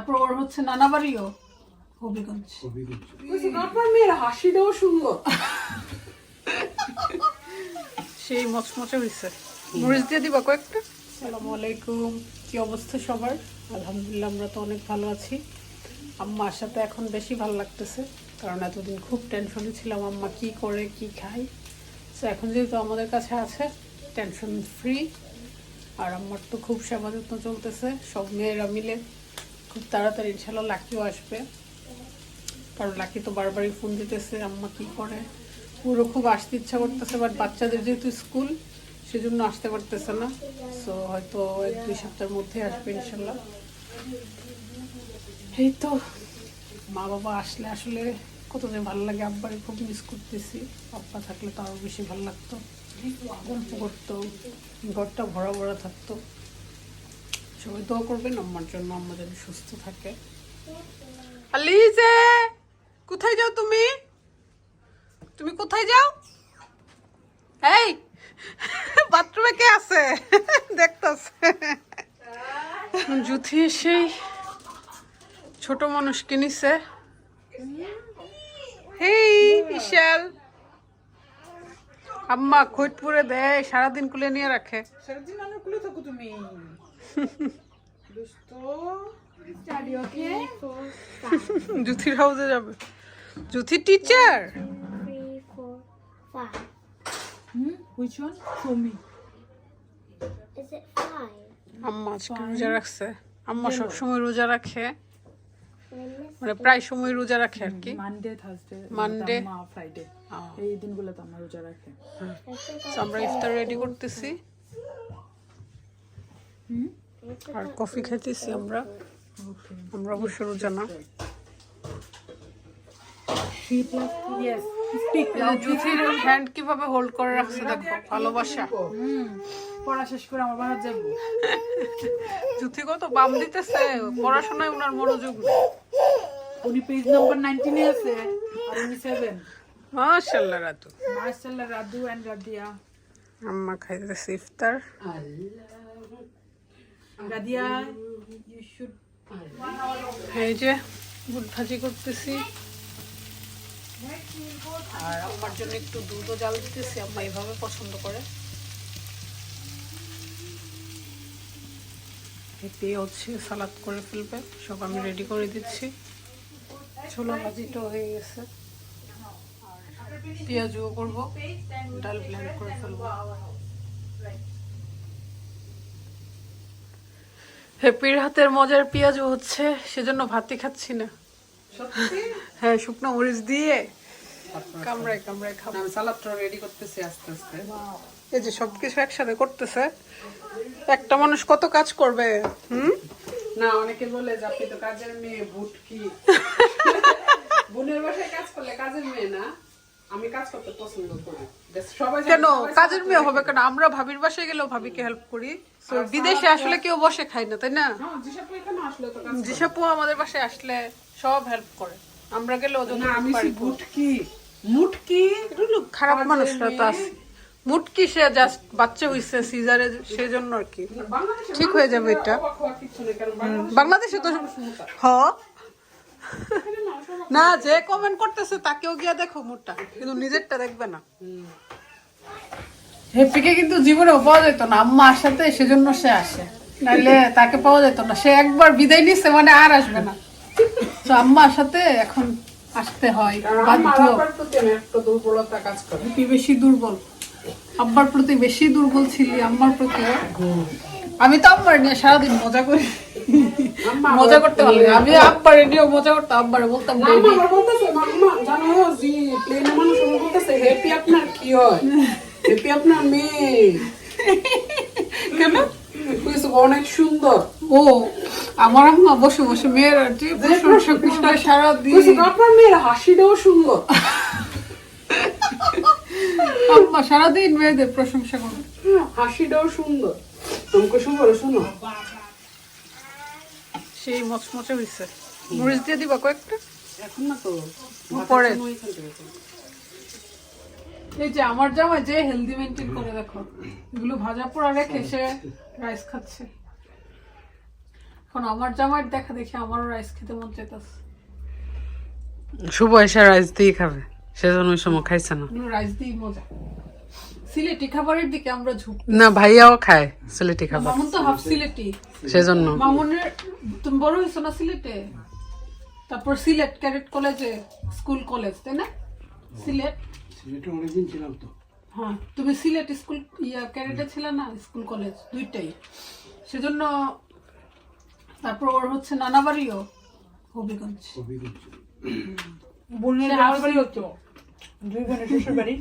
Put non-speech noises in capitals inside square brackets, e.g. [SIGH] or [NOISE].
তারপর ওর হচ্ছে নানা বাড়িও হবিগঞ্জ আপনার মেয়ের হাসিটাও সুন্দর। সেই মচমচে হয়েছে মরিচ দিয়ে দিবা কয়েকটা? আসসালামু আলাইকুম। কি অবস্থা সবার? আলহামদুলিল্লাহ আমরা তো অনেক ভালো আছি। আম্মার সাথে এখন বেশি ভালো লাগতেছে কারণ এতদিন খুব টেনশনে ছিলাম আম্মা কি করে কি খায়। তো এখন যেহেতু আমাদের কাছে আছে টেনশন ফ্রি আর আমার তো খুব সেবা যত্ন চলতেছে সব মেয়েরা মিলে। খুব তাড়াতাড়ি ইনশাল্লাহ লাকিও আসবে। কারণ লাকি তো বারবারই ফোন দিতেছে, আম্মা কি করে? পুরো খুব আসতে ইচ্ছা করতেছে বাট বাচ্চাদের যেহেতু স্কুল সেজন্য আসতে পারতেছে না। সো হয়তো এক দুই সপ্তাহের মধ্যে আসবে ইনশাল্লাহ। এই তো মা বাবা আসলে আসলে কত যে ভালো লাগে, আব্বারে খুব মিস করতেছি। আব্বা থাকলে তো আরও বেশি ভালো লাগতো। গল্প করতো, ঘরটা ভরা ভরা থাকতো। সবাই দোয়া করবেন আমার জন্য আম্মা যেন সুস্থ থাকে। আলিজে কোথায় যাও তুমি? তুমি কোথায় যাও? এই বাথরুমে কে আছে? দেখতেছে। জুথি সেই ছোট মানুষ কিনিছে হেই বিশাল। আম্মা খৈতপুরে দেয় সারাদিন কুলে নিয়ে রাখে। সারাদিন খুলে থাকো তুমি। জুথির হাউসে যাবে। জুথি টিচার. হুম five? আম্মা আজকে রোজা রাখছে। আম্মা সবসময় রোজা রাখে। মানে প্রায় সময় রোজা রাখে আর কি। Monday Thursday Monday. মা ফ্রাইডে এই দিনগুলো তো আমার রোজা রাখে। আমরা ইফতার রেডি করতেছি। আর কফি খাইতেছি আমরা। আমরা অবশ্য রোজা না। হ্যান্ড কীভাবে হোল্ড করে রাখছে দেখো ভালোবাসা। হুম পড়া শেষ করে আমার বাসায় যাব। জুথি কত বাম দিতেছে পড়াশোনায় ওনার মনোযোগ নেই। উনি পেজ নাম্বার নাইনটিনে আছে আর উনি সেভেন মাশাল্লাহ রাতু। রাদু রাদিয়া। আম্মা খাইতেছে ইফতার। এই যে বুট ভাজি করতেছি। আর আমার জন্য একটু দুধও জাল দিতেছি পছন্দ করে। হচ্ছে সালাদ করে ফেলবে, সব আমি রেডি করে দিচ্ছি। ছোলা ভাজিটা হয়ে গেছে। পেঁয়াজও করব, ডাল ব্লেন্ড করে ফেলব। হ্যাপির হাতের মজার পেঁয়াজও হচ্ছে সেজন্য ভাতই খাচ্ছি না। হ্যাঁ শুকনো মরিচ দিয়ে কামড়ায় কামড়ায় খাব। আমি সালাদটা রেডি করতেছি আস্তে আস্তে। এই যে সবকিছু একসাথে করতেছে একটা মানুষ কত কাজ করবে হুম? না অনেকে বলে যে আপনি তো কাজের মেয়ে ভুটকি। [LAUGHS] বোনের বাসায় কাজ করলে কাজের মেয়ে না। আমি কাজ করতে পছন্দ করি। কেন? কাজের মেয়ে হবে কেন? আমরা ভাবির বাসায় গেলেও ভাবিকে হেল্প করি। তো বিদেশে আসলে কেউ বসে খায় না তাই না? জিসাপু আমাদের বাসায় আসলে সব হেল্প করে। আমরা গেলেও যদি না আমি মুটকি। একটু খারাপ মানুষরা তো আছে। মুটকি সে জাস্ট বাচ্চা হইছে সিজারে সেজন্য আর কি। ঠিক হয়ে যাবে এটা। বাংলাদেশে তো হ। না যে কমেন্ট করতেছে তাকেও গিয়া দেখো মুটটা কিন্তু নিজেরটা দেখবে না। হেপিকে কিন্তু জীবনেও পাওয়া যেত না। আম্মার সাথে সেজন্য সে আসে। নাইলে তাকে পাওয়া যেত না। সে একবার বিদায় নিচ্ছে মানে আর আসবে না। তো আম্মার সাথে এখন আসতে হয় কারণ আমার বাধ্য। আব্বার একটা দুর্বলতা কাজ করে। তুই বেশি দুর্বল। আব্বার প্রতি বেশি দুর্বল ছিলি আম্মার প্রতি। আমি তো আব্বার নিয়ে সারাদিন মজা করি। আম্মা মজা করতে লাগে। আমি আব্বার নিয়েও মজা করতাম আব্বারে বলতাম আম্মা বলতেছে মাম্মা জানো জি প্লেনে মানুষ বলতেছে হ্যাপি আপনার কি হয়? হ্যাপি আপনার মেয়ে। কেন? অনেক সুন্দর। ও আমার আম্মা বসে বসে মেয়ের যে প্রশংসা করতে সারাদিন কইছে আপনার মেয়ের হাসিটাও সুন্দর। আম্মা সারাদিন মেয়েদের প্রশংসা করে। হাসিটাও সুন্দর। তোমাকে সুন্দর শোনো। সেই মচমচে হয়েছে মরিচ দিয়ে দিবা কয়েকটা? এখন না তো পরে। এই যে আমার জামাই যে হেলদি মেনটেন করে দেখো এগুলো ভাজা পোড়া রেখে সে রাইস খাচ্ছে। এখন আমার জামাইয়ের দেখা দেখি আমারও রাইস খেতে মন চাইতেছে। শুভ এসে রাইস দিয়ে খাবে সেজন্য ওই সময় খাইছে না। রাইস দিই মজা। সিলেটি খাবারের দিকে আমরা ঝুঁক না ভাইয়াও খায় সিলেটি খাবার। মামুন তো হাফ সিলেটি। সেজন্য। মামুনের তুমি বড় হয়েছো না সিলেটে? তারপর সিলেট ক্যাডেট কলেজে স্কুল কলেজ তাই না? সিলেট? সিলেটে অনেকদিন ছিলাম তো। হ্যাঁ তুমি সিলেট স্কুল ইয়া ক্যাডেটে ছিলে না? স্কুল কলেজ দুইটাই। সেজন্য তারপর ওর হচ্ছে নানা বাড়িও হবিগঞ্জ। হবিগঞ্জ বোনের বাড়ি হতো দুই বোনের শ্বশুর বাড়ি